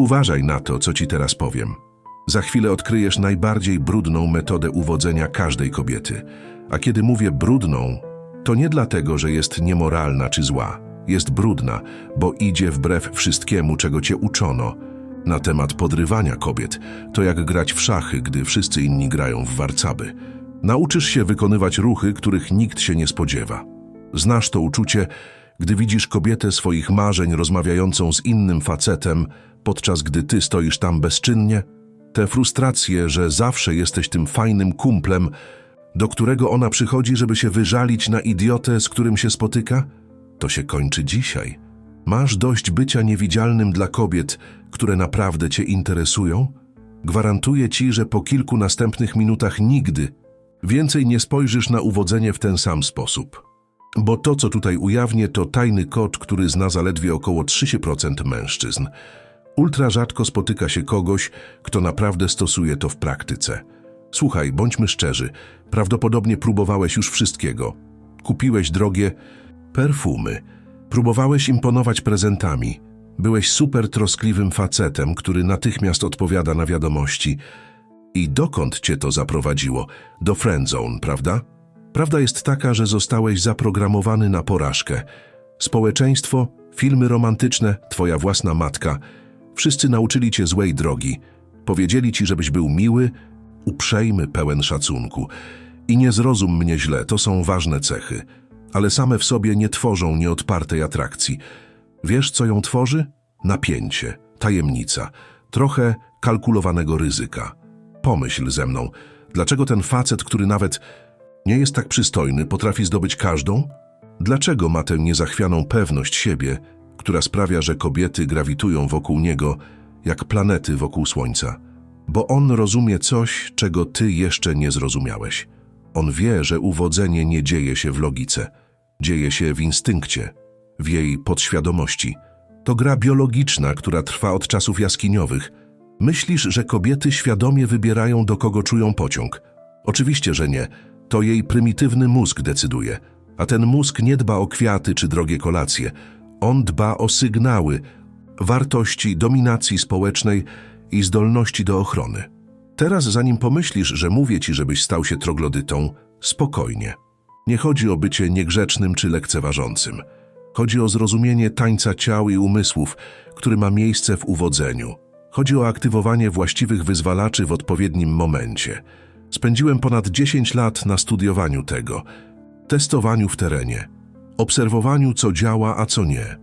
Uważaj na to, co ci teraz powiem. Za chwilę odkryjesz najbardziej brudną metodę uwodzenia każdej kobiety. A kiedy mówię brudną, to nie dlatego, że jest niemoralna czy zła. Jest brudna, bo idzie wbrew wszystkiemu, czego cię uczono. Na temat podrywania kobiet, to jak grać w szachy, gdy wszyscy inni grają w warcaby. Nauczysz się wykonywać ruchy, których nikt się nie spodziewa. Znasz to uczucie, gdy widzisz kobietę swoich marzeń rozmawiającą z innym facetem, podczas gdy ty stoisz tam bezczynnie? Te frustracje, że zawsze jesteś tym fajnym kumplem, do którego ona przychodzi, żeby się wyżalić na idiotę, z którym się spotyka? To się kończy dzisiaj. Masz dość bycia niewidzialnym dla kobiet, które naprawdę cię interesują? Gwarantuję ci, że po kilku następnych minutach nigdy więcej nie spojrzysz na uwodzenie w ten sam sposób. Bo to, co tutaj ujawnię, to tajny kod, który zna zaledwie około 3% mężczyzn. Ultra rzadko spotyka się kogoś, kto naprawdę stosuje to w praktyce. Słuchaj, bądźmy szczerzy, prawdopodobnie próbowałeś już wszystkiego. Kupiłeś drogie perfumy, próbowałeś imponować prezentami, byłeś super troskliwym facetem, który natychmiast odpowiada na wiadomości. I dokąd cię to zaprowadziło? Do friendzone, prawda? Prawda jest taka, że zostałeś zaprogramowany na porażkę. Społeczeństwo, filmy romantyczne, twoja własna matka. Wszyscy nauczyli cię złej drogi. Powiedzieli ci, żebyś był miły, uprzejmy, pełen szacunku. I nie zrozum mnie źle, to są ważne cechy, ale same w sobie nie tworzą nieodpartej atrakcji. Wiesz, co ją tworzy? Napięcie, tajemnica, trochę kalkulowanego ryzyka. Pomyśl ze mną, dlaczego ten facet, który nawet nie jest tak przystojny, potrafi zdobyć każdą? Dlaczego ma tę niezachwianą pewność siebie, która sprawia, że kobiety grawitują wokół niego jak planety wokół Słońca? Bo on rozumie coś, czego ty jeszcze nie zrozumiałeś. On wie, że uwodzenie nie dzieje się w logice, dzieje się w instynkcie, w jej podświadomości. To gra biologiczna, która trwa od czasów jaskiniowych. Myślisz, że kobiety świadomie wybierają, do kogo czują pociąg? Oczywiście, że nie. To jej prymitywny mózg decyduje. A ten mózg nie dba o kwiaty czy drogie kolacje. On dba o sygnały, wartości, dominacji społecznej i zdolności do ochrony. Teraz, zanim pomyślisz, że mówię ci, żebyś stał się troglodytą, spokojnie. Nie chodzi o bycie niegrzecznym czy lekceważącym. Chodzi o zrozumienie tańca ciał i umysłów, który ma miejsce w uwodzeniu. Chodzi o aktywowanie właściwych wyzwalaczy w odpowiednim momencie. Spędziłem ponad 10 lat na studiowaniu tego, testowaniu w terenie, obserwowaniu, co działa, a co nie.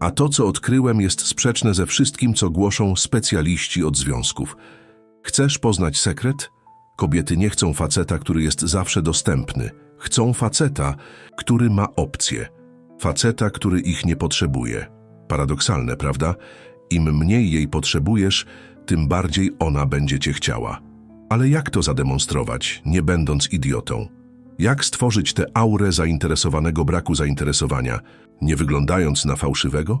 A to, co odkryłem, jest sprzeczne ze wszystkim, co głoszą specjaliści od związków. Chcesz poznać sekret? Kobiety nie chcą faceta, który jest zawsze dostępny. Chcą faceta, który ma opcje. Faceta, który ich nie potrzebuje. Paradoksalne, prawda? Im mniej jej potrzebujesz, tym bardziej ona będzie cię chciała. Ale jak to zademonstrować, nie będąc idiotą? Jak stworzyć tę aurę zainteresowanego braku zainteresowania, nie wyglądając na fałszywego?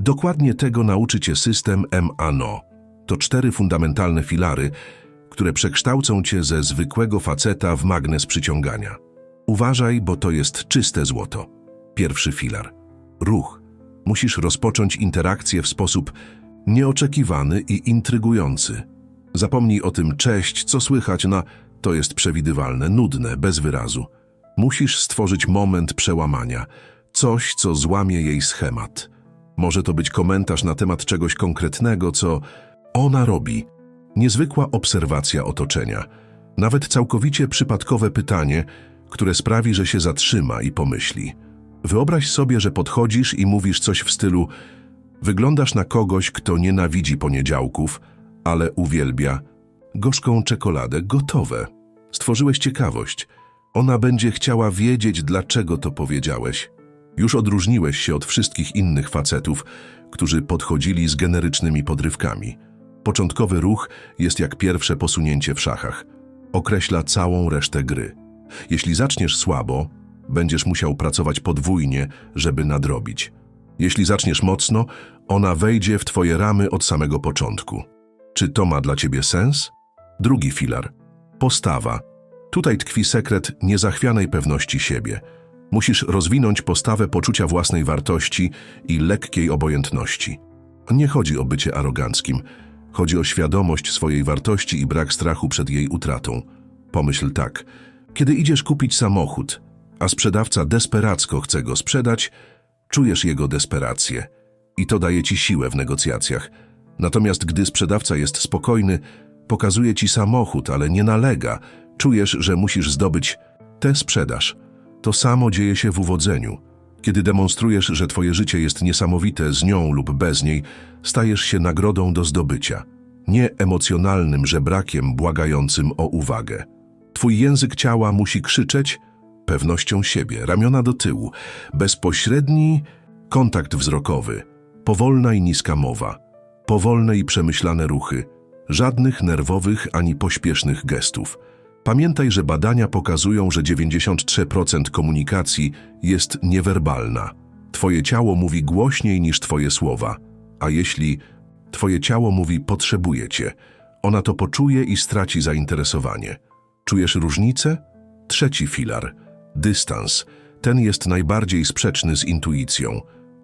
Dokładnie tego nauczy cię system MANO. To cztery fundamentalne filary, które przekształcą cię ze zwykłego faceta w magnes przyciągania. Uważaj, bo to jest czyste złoto. Pierwszy filar. Ruch. Musisz rozpocząć interakcję w sposób nieoczekiwany i intrygujący. Zapomnij o tym cześć, co słychać na to jest przewidywalne, nudne, bez wyrazu. Musisz stworzyć moment przełamania, coś, co złamie jej schemat. Może to być komentarz na temat czegoś konkretnego, co ona robi. Niezwykła obserwacja otoczenia. Nawet całkowicie przypadkowe pytanie, które sprawi, że się zatrzyma i pomyśli. Wyobraź sobie, że podchodzisz i mówisz coś w stylu Wyglądasz na kogoś, kto nienawidzi poniedziałków, ale uwielbia gorzką czekoladę gotowe. Stworzyłeś ciekawość. Ona będzie chciała wiedzieć, dlaczego to powiedziałeś. Już odróżniłeś się od wszystkich innych facetów, którzy podchodzili z generycznymi podrywkami. Początkowy ruch jest jak pierwsze posunięcie w szachach. Określa całą resztę gry. Jeśli zaczniesz słabo, będziesz musiał pracować podwójnie, żeby nadrobić. Jeśli zaczniesz mocno, ona wejdzie w twoje ramy od samego początku. Czy to ma dla ciebie sens? Drugi filar. Postawa. Tutaj tkwi sekret niezachwianej pewności siebie. Musisz rozwinąć postawę poczucia własnej wartości i lekkiej obojętności. Nie chodzi o bycie aroganckim. Chodzi o świadomość swojej wartości i brak strachu przed jej utratą. Pomyśl tak. Kiedy idziesz kupić samochód, a sprzedawca desperacko chce go sprzedać, czujesz jego desperację i to daje ci siłę w negocjacjach. Natomiast gdy sprzedawca jest spokojny, pokazuje ci samochód, ale nie nalega, czujesz, że musisz zdobyć tę sprzedaż. To samo dzieje się w uwodzeniu. Kiedy demonstrujesz, że twoje życie jest niesamowite z nią lub bez niej, stajesz się nagrodą do zdobycia, nie emocjonalnym żebrakiem błagającym o uwagę. Twój język ciała musi krzyczeć pewnością siebie, ramiona do tyłu, bezpośredni kontakt wzrokowy, powolna i niska mowa, powolne i przemyślane ruchy, żadnych nerwowych ani pośpiesznych gestów. Pamiętaj, że badania pokazują, że 93% komunikacji jest niewerbalna. Twoje ciało mówi głośniej niż twoje słowa, a jeśli twoje ciało mówi potrzebuje cię, ona to poczuje i straci zainteresowanie. Czujesz różnicę? Trzeci filar dystans. Ten jest najbardziej sprzeczny z intuicją.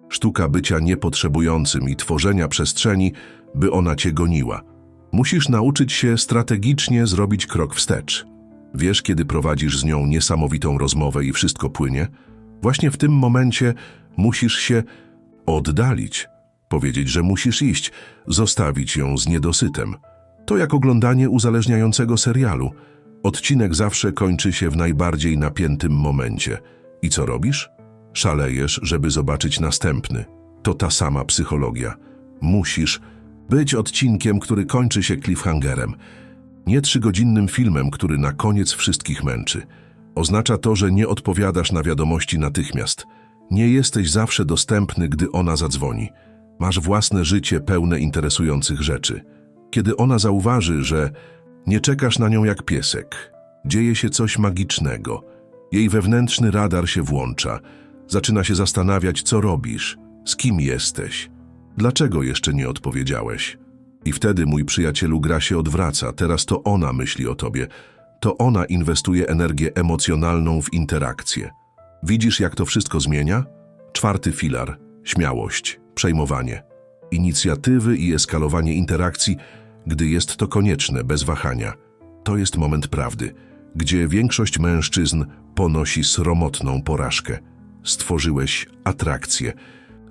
Sztuka bycia niepotrzebującym i tworzenia przestrzeni, by ona cię goniła. Musisz nauczyć się strategicznie zrobić krok wstecz. Wiesz, kiedy prowadzisz z nią niesamowitą rozmowę i wszystko płynie? Właśnie w tym momencie musisz się oddalić, powiedzieć, że musisz iść, zostawić ją z niedosytem. To jak oglądanie uzależniającego serialu. Odcinek zawsze kończy się w najbardziej napiętym momencie. I co robisz? Szalejesz, żeby zobaczyć następny. To ta sama psychologia. Musisz być odcinkiem, który kończy się cliffhangerem. Nie trzygodzinnym filmem, który na koniec wszystkich męczy. Oznacza to, że nie odpowiadasz na wiadomości natychmiast. Nie jesteś zawsze dostępny, gdy ona zadzwoni. Masz własne życie pełne interesujących rzeczy. Kiedy ona zauważy, że nie czekasz na nią jak piesek, dzieje się coś magicznego. Jej wewnętrzny radar się włącza. Zaczyna się zastanawiać, co robisz, z kim jesteś, dlaczego jeszcze nie odpowiedziałeś. I wtedy, mój przyjacielu, gra się odwraca. Teraz to ona myśli o tobie. To ona inwestuje energię emocjonalną w interakcję. Widzisz, jak to wszystko zmienia? Czwarty filar śmiałość, przejmowanie, inicjatywy i eskalowanie interakcji, gdy jest to konieczne, bez wahania. To jest moment prawdy, gdzie większość mężczyzn ponosi sromotną porażkę. Stworzyłeś atrakcję,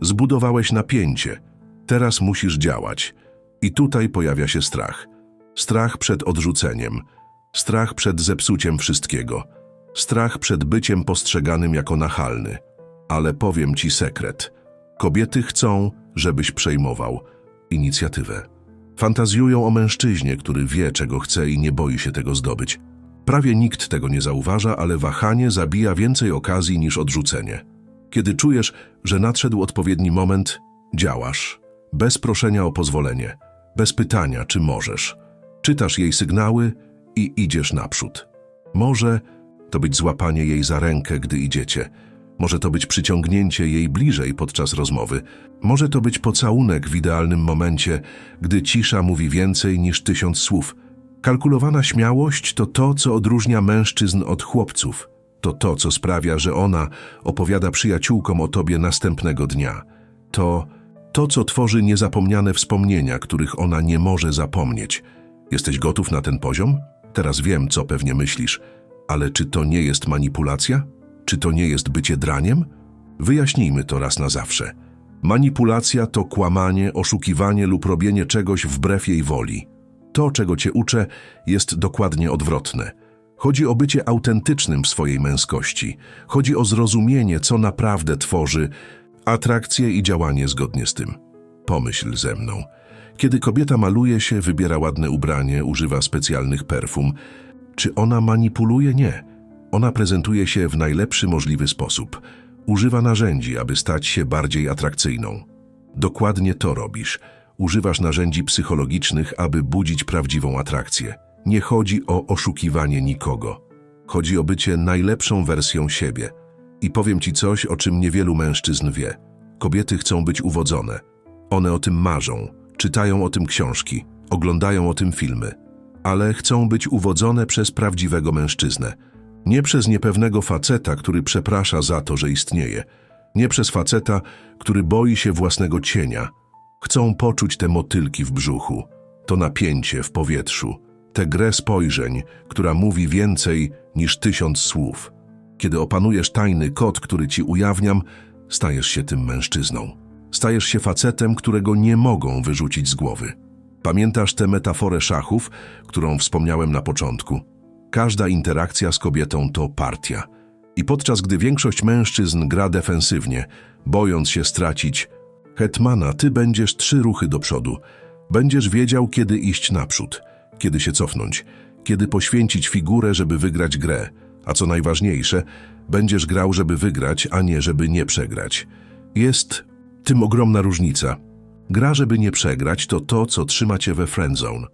zbudowałeś napięcie. Teraz musisz działać. I tutaj pojawia się strach. Strach przed odrzuceniem, strach przed zepsuciem wszystkiego, strach przed byciem postrzeganym jako nachalny. Ale powiem ci sekret. Kobiety chcą, żebyś przejmował inicjatywę. Fantazjują o mężczyźnie, który wie, czego chce i nie boi się tego zdobyć. Prawie nikt tego nie zauważa, ale wahanie zabija więcej okazji niż odrzucenie. Kiedy czujesz, że nadszedł odpowiedni moment, działasz. Bez proszenia o pozwolenie, bez pytania, czy możesz. Czytasz jej sygnały i idziesz naprzód. Może to być złapanie jej za rękę, gdy idziecie. Może to być przyciągnięcie jej bliżej podczas rozmowy. Może to być pocałunek w idealnym momencie, gdy cisza mówi więcej niż tysiąc słów. Kalkulowana śmiałość to to, co odróżnia mężczyzn od chłopców. To to, co sprawia, że ona opowiada przyjaciółkom o tobie następnego dnia. To to, co tworzy niezapomniane wspomnienia, których ona nie może zapomnieć. Jesteś gotów na ten poziom? Teraz wiem, co pewnie myślisz, ale czy to nie jest manipulacja? Czy to nie jest bycie draniem? Wyjaśnijmy to raz na zawsze. Manipulacja to kłamanie, oszukiwanie lub robienie czegoś wbrew jej woli. To, czego cię uczę, jest dokładnie odwrotne. Chodzi o bycie autentycznym w swojej męskości. Chodzi o zrozumienie, co naprawdę tworzy atrakcję i działanie zgodnie z tym. Pomyśl ze mną. Kiedy kobieta maluje się, wybiera ładne ubranie, używa specjalnych perfum, czy ona manipuluje? Nie. Ona prezentuje się w najlepszy możliwy sposób. Używa narzędzi, aby stać się bardziej atrakcyjną. Dokładnie to robisz. Używasz narzędzi psychologicznych, aby budzić prawdziwą atrakcję. Nie chodzi o oszukiwanie nikogo. Chodzi o bycie najlepszą wersją siebie. I powiem ci coś, o czym niewielu mężczyzn wie. Kobiety chcą być uwodzone. One o tym marzą, czytają o tym książki, oglądają o tym filmy. Ale chcą być uwodzone przez prawdziwego mężczyznę. Nie przez niepewnego faceta, który przeprasza za to, że istnieje. Nie przez faceta, który boi się własnego cienia. Chcą poczuć te motylki w brzuchu, to napięcie w powietrzu, tę grę spojrzeń, która mówi więcej niż tysiąc słów. Kiedy opanujesz tajny kod, który ci ujawniam, stajesz się tym mężczyzną. Stajesz się facetem, którego nie mogą wyrzucić z głowy. Pamiętasz tę metaforę szachów, którą wspomniałem na początku? Każda interakcja z kobietą to partia. I podczas gdy większość mężczyzn gra defensywnie, bojąc się stracić hetmana, ty będziesz trzy ruchy do przodu. Będziesz wiedział, kiedy iść naprzód, kiedy się cofnąć, kiedy poświęcić figurę, żeby wygrać grę. A co najważniejsze, będziesz grał, żeby wygrać, a nie żeby nie przegrać. Jest tym ogromna różnica. Gra, żeby nie przegrać, to to, co trzyma cię we friendzone.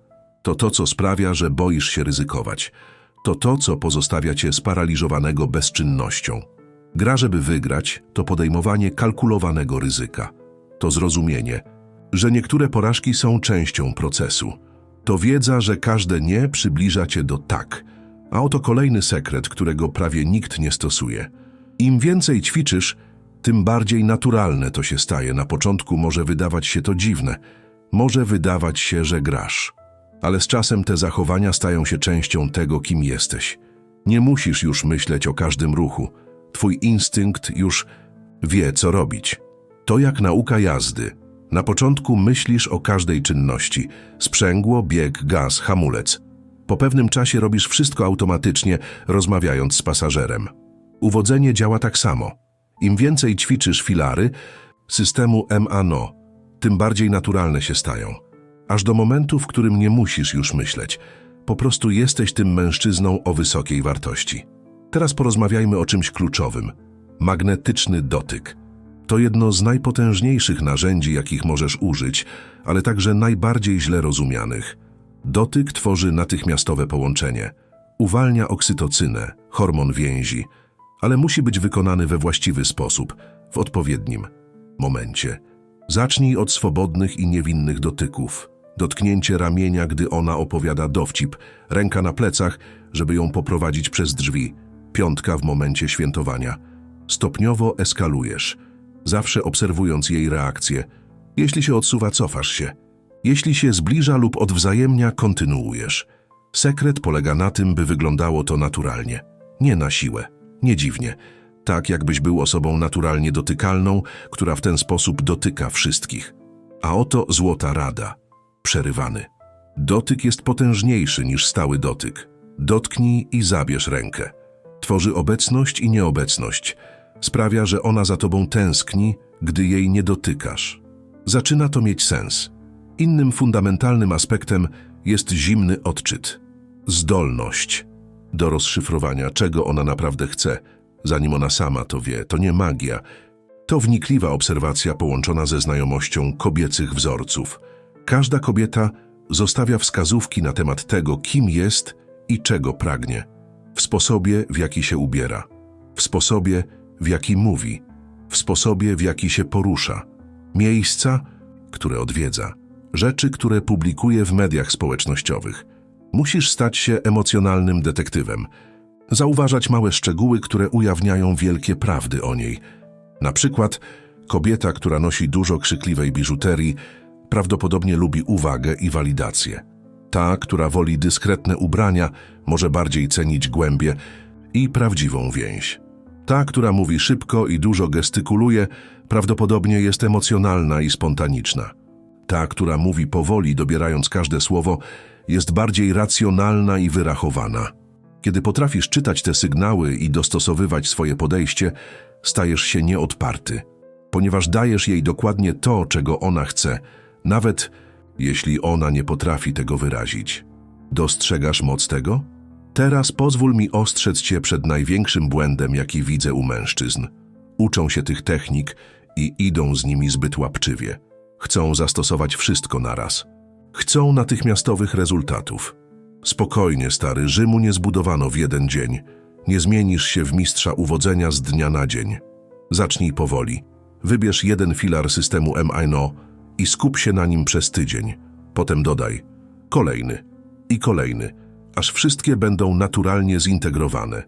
To to, co sprawia, że boisz się ryzykować. To to, co pozostawia cię sparaliżowanego bezczynnością. Gra, żeby wygrać, to podejmowanie kalkulowanego ryzyka. To zrozumienie, że niektóre porażki są częścią procesu. To wiedza, że każde nie przybliża cię do tak. A oto kolejny sekret, którego prawie nikt nie stosuje. Im więcej ćwiczysz, tym bardziej naturalne to się staje. Na początku może wydawać się to dziwne, może wydawać się, że grasz. Ale z czasem te zachowania stają się częścią tego, kim jesteś. Nie musisz już myśleć o każdym ruchu. Twój instynkt już wie, co robić. To jak nauka jazdy. Na początku myślisz o każdej czynności. Sprzęgło, bieg, gaz, hamulec. Po pewnym czasie robisz wszystko automatycznie, rozmawiając z pasażerem. Uwodzenie działa tak samo. Im więcej ćwiczysz filary systemu MANO, tym bardziej naturalne się stają. Aż do momentu, w którym nie musisz już myśleć. Po prostu jesteś tym mężczyzną o wysokiej wartości. Teraz porozmawiajmy o czymś kluczowym. Magnetyczny dotyk. To jedno z najpotężniejszych narzędzi, jakich możesz użyć, ale także najbardziej źle rozumianych. Dotyk tworzy natychmiastowe połączenie. Uwalnia oksytocynę, hormon więzi, ale musi być wykonany we właściwy sposób, w odpowiednim momencie. Zacznij od swobodnych i niewinnych dotyków. Dotknięcie ramienia, gdy ona opowiada dowcip, ręka na plecach, żeby ją poprowadzić przez drzwi, piątka w momencie świętowania. Stopniowo eskalujesz, zawsze obserwując jej reakcję. Jeśli się odsuwa, cofasz się. Jeśli się zbliża lub odwzajemnia, kontynuujesz. Sekret polega na tym, by wyglądało to naturalnie, nie na siłę, nie dziwnie. Tak, jakbyś był osobą naturalnie dotykalną, która w ten sposób dotyka wszystkich. A oto złota rada. Przerywany. Dotyk jest potężniejszy niż stały dotyk. Dotknij i zabierz rękę. Tworzy obecność i nieobecność. Sprawia, że ona za tobą tęskni, gdy jej nie dotykasz. Zaczyna to mieć sens. Innym fundamentalnym aspektem jest zimny odczyt. Zdolność do rozszyfrowania, czego ona naprawdę chce, zanim ona sama to wie. To nie magia. To wnikliwa obserwacja połączona ze znajomością kobiecych wzorców. Każda kobieta zostawia wskazówki na temat tego, kim jest i czego pragnie. W sposobie, w jaki się ubiera. W sposobie, w jaki mówi. W sposobie, w jaki się porusza. Miejsca, które odwiedza. Rzeczy, które publikuje w mediach społecznościowych. Musisz stać się emocjonalnym detektywem. Zauważać małe szczegóły, które ujawniają wielkie prawdy o niej. Na przykład kobieta, która nosi dużo krzykliwej biżuterii, prawdopodobnie lubi uwagę i walidację. Ta, która woli dyskretne ubrania, może bardziej cenić głębie i prawdziwą więź. Ta, która mówi szybko i dużo gestykuluje, prawdopodobnie jest emocjonalna i spontaniczna. Ta, która mówi powoli, dobierając każde słowo, jest bardziej racjonalna i wyrachowana. Kiedy potrafisz czytać te sygnały i dostosowywać swoje podejście, stajesz się nieodparty, ponieważ dajesz jej dokładnie to, czego ona chce, nawet jeśli ona nie potrafi tego wyrazić. Dostrzegasz moc tego? Teraz pozwól mi ostrzec cię przed największym błędem, jaki widzę u mężczyzn. Uczą się tych technik i idą z nimi zbyt łapczywie. Chcą zastosować wszystko naraz. Chcą natychmiastowych rezultatów. Spokojnie, stary, Rzymu nie zbudowano w jeden dzień. Nie zmienisz się w mistrza uwodzenia z dnia na dzień. Zacznij powoli. Wybierz jeden filar systemu MINO i skup się na nim przez tydzień. Potem dodaj kolejny i kolejny, aż wszystkie będą naturalnie zintegrowane.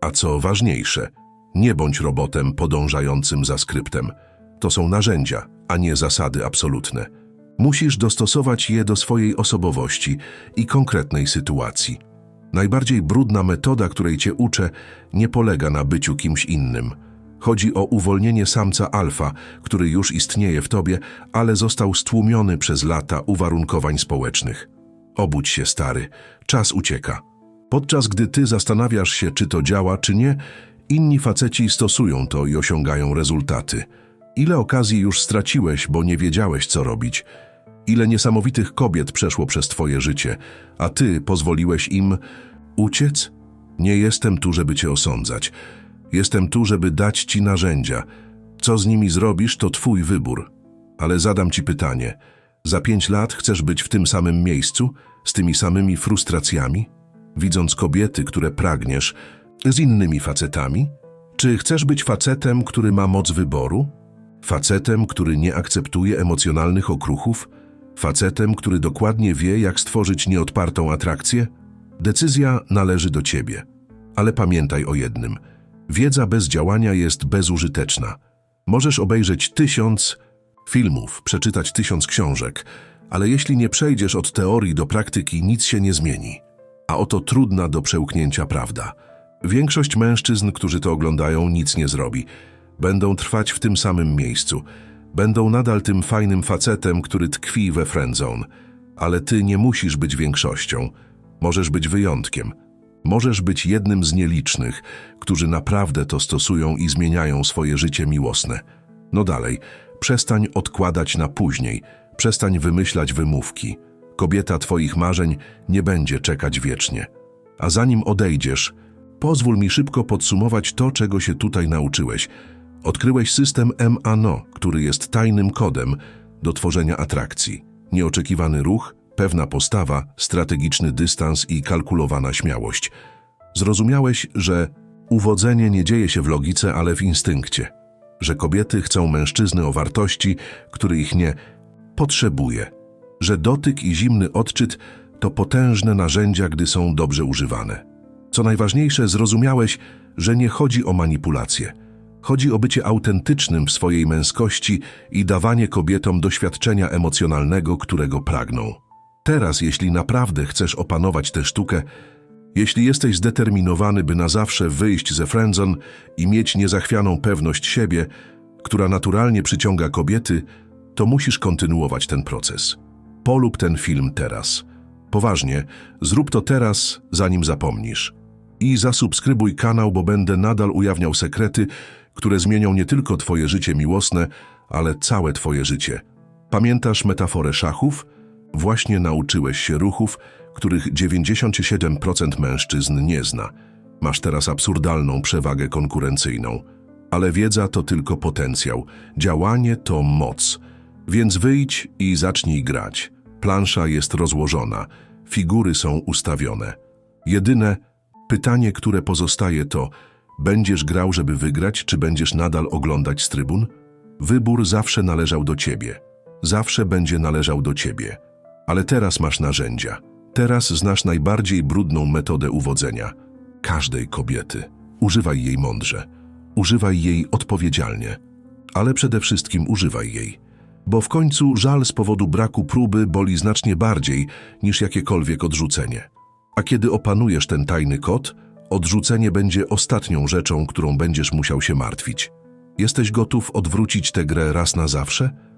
A co ważniejsze, nie bądź robotem podążającym za skryptem. To są narzędzia, a nie zasady absolutne. Musisz dostosować je do swojej osobowości i konkretnej sytuacji. Najbardziej brudna metoda, której cię uczę, nie polega na byciu kimś innym. Chodzi o uwolnienie samca alfa, który już istnieje w tobie, ale został stłumiony przez lata uwarunkowań społecznych. Obudź się, stary, czas ucieka. Podczas gdy ty zastanawiasz się, czy to działa, czy nie, inni faceci stosują to i osiągają rezultaty. Ile okazji już straciłeś, bo nie wiedziałeś, co robić? Ile niesamowitych kobiet przeszło przez twoje życie, a ty pozwoliłeś im uciec? Nie jestem tu, żeby cię osądzać. Jestem tu, żeby dać ci narzędzia. Co z nimi zrobisz, to twój wybór. Ale zadam ci pytanie. Za pięć lat chcesz być w tym samym miejscu, z tymi samymi frustracjami? Widząc kobiety, które pragniesz, z innymi facetami? Czy chcesz być facetem, który ma moc wyboru? Facetem, który nie akceptuje emocjonalnych okruchów? Facetem, który dokładnie wie, jak stworzyć nieodpartą atrakcję? Decyzja należy do ciebie. Ale pamiętaj o jednym. Wiedza bez działania jest bezużyteczna. Możesz obejrzeć tysiąc filmów, przeczytać tysiąc książek, ale jeśli nie przejdziesz od teorii do praktyki, nic się nie zmieni. A oto trudna do przełknięcia prawda. Większość mężczyzn, którzy to oglądają, nic nie zrobi. Będą trwać w tym samym miejscu. Będą nadal tym fajnym facetem, który tkwi we friendzone. Ale ty nie musisz być większością. Możesz być wyjątkiem. Możesz być jednym z nielicznych, którzy naprawdę to stosują i zmieniają swoje życie miłosne. No dalej, przestań odkładać na później, przestań wymyślać wymówki. Kobieta twoich marzeń nie będzie czekać wiecznie. A zanim odejdziesz, pozwól mi szybko podsumować to, czego się tutaj nauczyłeś. Odkryłeś system MANO, który jest tajnym kodem do tworzenia atrakcji. Nieoczekiwany ruch, pewna postawa, strategiczny dystans i kalkulowana śmiałość. Zrozumiałeś, że uwodzenie nie dzieje się w logice, ale w instynkcie. Że kobiety chcą mężczyzny o wartości, który ich nie potrzebuje. Że dotyk i zimny odczyt to potężne narzędzia, gdy są dobrze używane. Co najważniejsze, zrozumiałeś, że nie chodzi o manipulację. Chodzi o bycie autentycznym w swojej męskości i dawanie kobietom doświadczenia emocjonalnego, którego pragną. Teraz, jeśli naprawdę chcesz opanować tę sztukę, jeśli jesteś zdeterminowany, by na zawsze wyjść ze friendzone i mieć niezachwianą pewność siebie, która naturalnie przyciąga kobiety, to musisz kontynuować ten proces. Polub ten film teraz. Poważnie, zrób to teraz, zanim zapomnisz. I zasubskrybuj kanał, bo będę nadal ujawniał sekrety, które zmienią nie tylko twoje życie miłosne, ale całe twoje życie. Pamiętasz metaforę szachów? Właśnie nauczyłeś się ruchów, których 97% mężczyzn nie zna. Masz teraz absurdalną przewagę konkurencyjną. Ale wiedza to tylko potencjał, działanie to moc. Więc wyjdź i zacznij grać. Plansza jest rozłożona, figury są ustawione. Jedyne pytanie, które pozostaje to, będziesz grał, żeby wygrać, czy będziesz nadal oglądać z trybun? Wybór zawsze należał do ciebie. Zawsze będzie należał do ciebie. Ale teraz masz narzędzia. Teraz znasz najbardziej brudną metodę uwodzenia. Każdej kobiety. Używaj jej mądrze. Używaj jej odpowiedzialnie. Ale przede wszystkim używaj jej. Bo w końcu żal z powodu braku próby boli znacznie bardziej niż jakiekolwiek odrzucenie. A kiedy opanujesz ten tajny kod, odrzucenie będzie ostatnią rzeczą, którą będziesz musiał się martwić. Jesteś gotów odwrócić tę grę raz na zawsze?